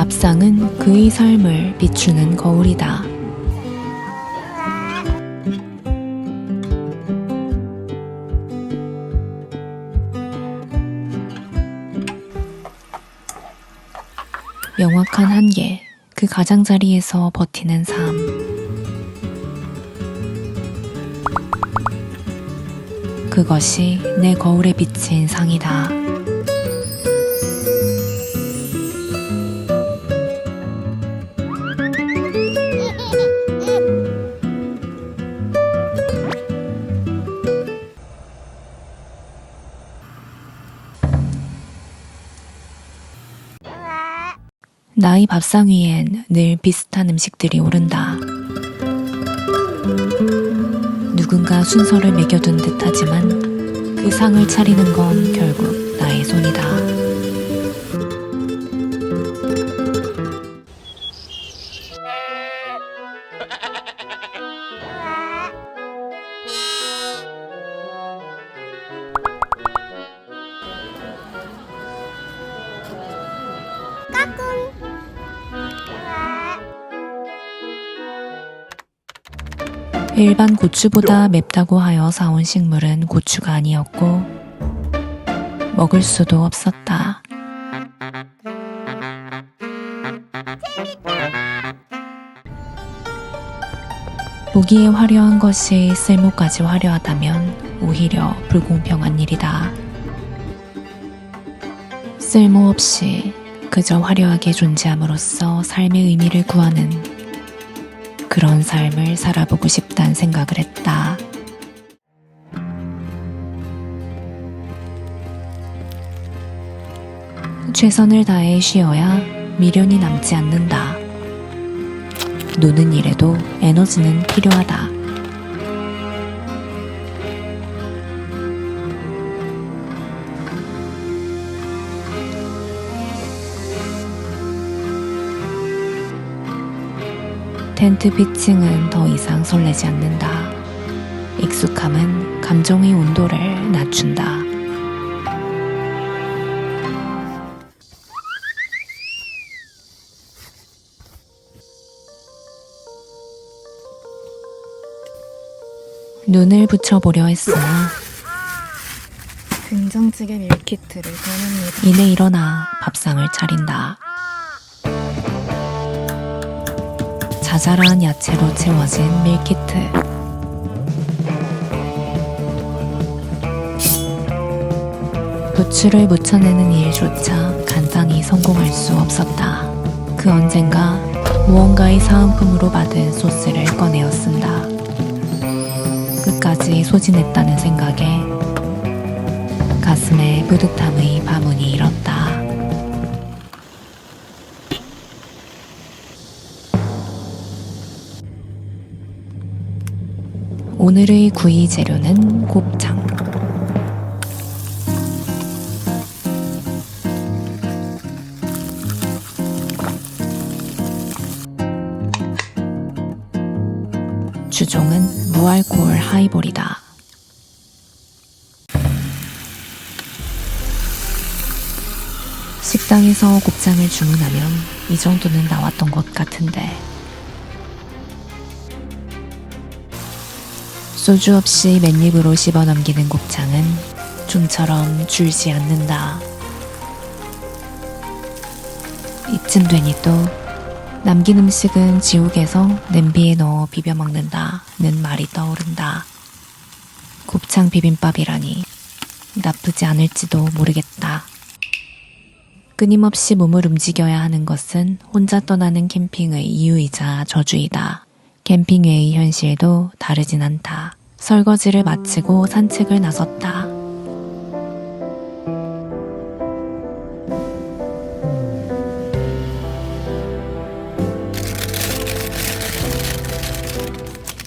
밥상은 그의 삶을 비추는 거울이다. 명확한 한계, 그 가장자리에서 버티는 삶. 그것이 내 거울에 비친 상이다. 나의 밥상 위엔 늘 비슷한 음식들이 오른다. 누군가 순서를 매겨둔 듯 하지만 그 상을 차리는 건 결국 나의 손이다. 일반 고추보다 맵다고 하여 사온 식물은 고추가 아니었고 먹을 수도 없었다. 보기에 화려한 것이 쓸모까지 화려하다면 오히려 불공평한 일이다. 쓸모없이 그저 화려하게 존재함으로써 삶의 의미를 구하는 그런 삶을 살아보고 싶단 생각을 했다. 최선을 다해 쉬어야 미련이 남지 않는다. 노는 일에도 에너지는 필요하다. 텐트 피칭은 더 이상 설레지 않는다. 익숙함은 감정의 온도를 낮춘다. 눈을 붙여보려 했으나 된장찌개 밀키트를 보냅니다. 이내 일어나 밥상을 차린다. 자잘한 야채로 채워진 밀키트. 부추를 묻혀내는 일조차 간단히 성공할 수 없었다. 그 언젠가 무언가의 사은품으로 받은 소스를 꺼내어 쓴다. 끝까지 소진했다는 생각에 가슴에 뿌듯함의 바문이 일었다. 오늘의 구이 재료는 곱창. 주종은 무알코올 하이볼이다. 식당에서 곱창을 주문하면 이 정도는 나왔던 것 같은데. 소주 없이 맨입으로 씹어 넘기는 곱창은 좀처럼 줄지 않는다. 이쯤 되니 또 남긴 음식은 지옥에서 냄비에 넣어 비벼 먹는다는 말이 떠오른다. 곱창 비빔밥이라니 나쁘지 않을지도 모르겠다. 끊임없이 몸을 움직여야 하는 것은 혼자 떠나는 캠핑의 이유이자 저주이다. 캠핑 외의 현실도 다르진 않다. 설거지를 마치고 산책을 나섰다.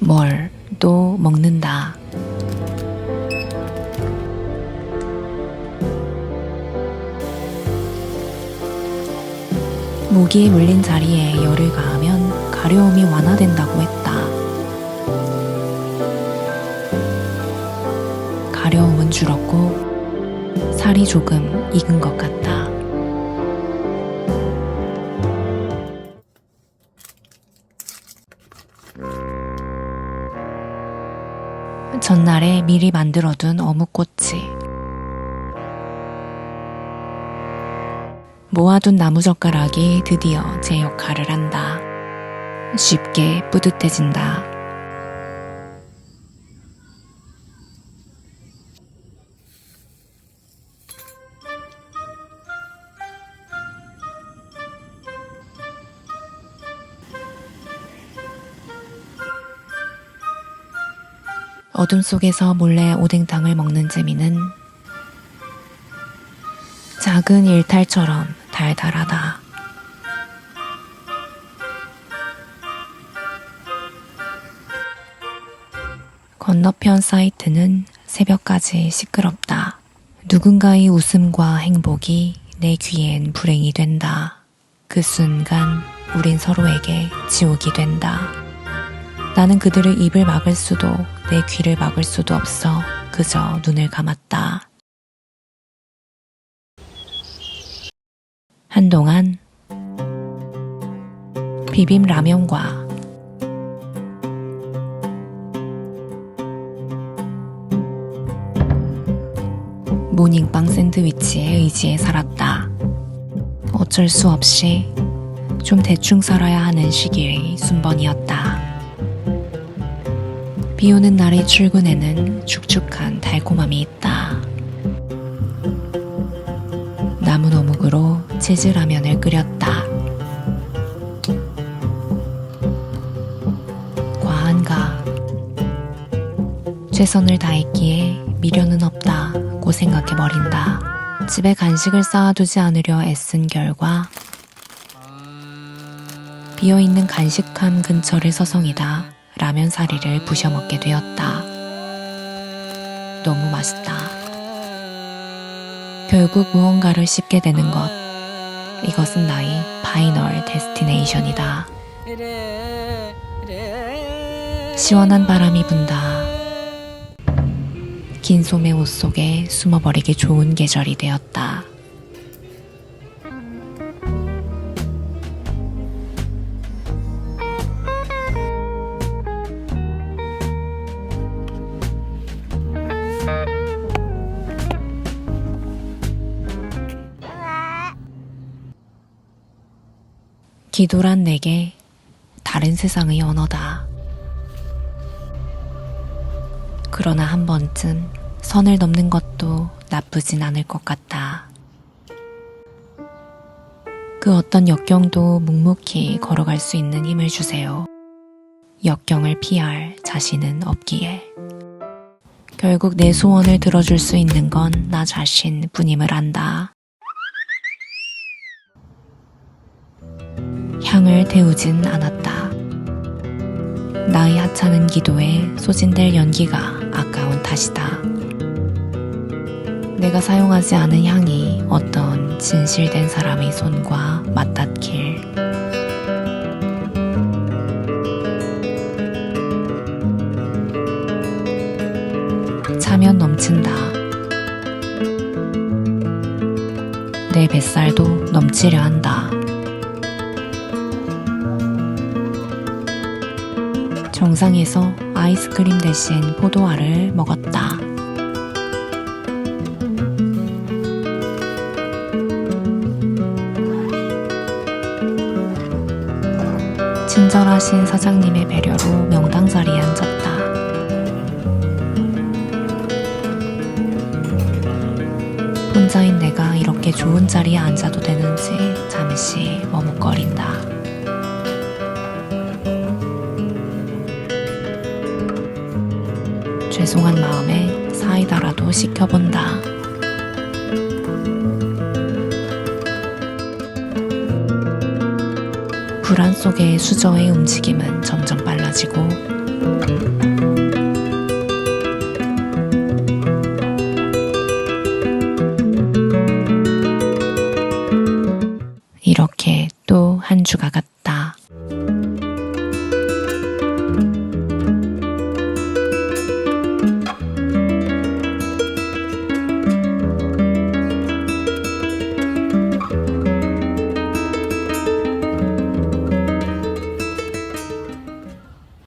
뭘 또 먹는다. 모기에 물린 자리에 열을 가하면 가려움이 완화된다고 했다. 건 줄었고 살이 조금 익은 것 같다. 전날에 미리 만들어둔 어묵꼬치. 모아둔 나무젓가락이 드디어 제 역할을 한다. 쉽게 뿌듯해진다. 어둠 속에서 몰래 오뎅탕을 먹는 재미는 작은 일탈처럼 달달하다. 건너편 사이트는 새벽까지 시끄럽다. 누군가의 웃음과 행복이 내 귀엔 불행이 된다. 그 순간 우린 서로에게 지옥이 된다. 나는 그들의 입을 막을 수도 내 귀를 막을 수도 없어 그저 눈을 감았다. 한동안 비빔 라면과 모닝빵 샌드위치에 의지해 살았다. 어쩔 수 없이 좀 대충 살아야 하는 시기의 순번이었다. 비 오는 날의 출근에는 축축한 달콤함이 있다. 남은 어묵으로 치즈 라면을 끓였다. 과한가. 최선을 다했기에 미련은 없다고 생각해버린다. 집에 간식을 쌓아두지 않으려 애쓴 결과 비어있는 간식함 근처를 서성이다 라면 사리를 부셔먹게 되었다. 너무 맛있다. 결국 무언가를 씹게 되는 것. 이것은 나의 파이널 데스티네이션이다. 시원한 바람이 분다. 긴 소매 옷 속에 숨어버리기 좋은 계절이 되었다. 기도란 내게 다른 세상의 언어다. 그러나 한 번쯤 선을 넘는 것도 나쁘진 않을 것 같다. 그 어떤 역경도 묵묵히 걸어갈 수 있는 힘을 주세요. 역경을 피할 자신은 없기에. 결국 내 소원을 들어줄 수 있는 건 나 자신 뿐임을 안다. 향을 태우진 않았다. 나의 하찮은 기도에 소진될 연기가 아까운 탓이다. 내가 사용하지 않은 향이 어떤 진실된 사람의 손과 맞닿길. 차면 넘친다. 내 뱃살도 넘치려 한다. 정상에서 아이스크림 대신 포도알을 먹었다. 친절하신 사장님의 배려로 명당 자리에 앉았다. 혼자인 내가 이렇게 좋은 자리에 앉아도 되는지 잠시 머뭇거린다. 죄송한 마음에 사이다라도 시켜본다. 불안 속의 수저의 움직임은 점점 빨라지고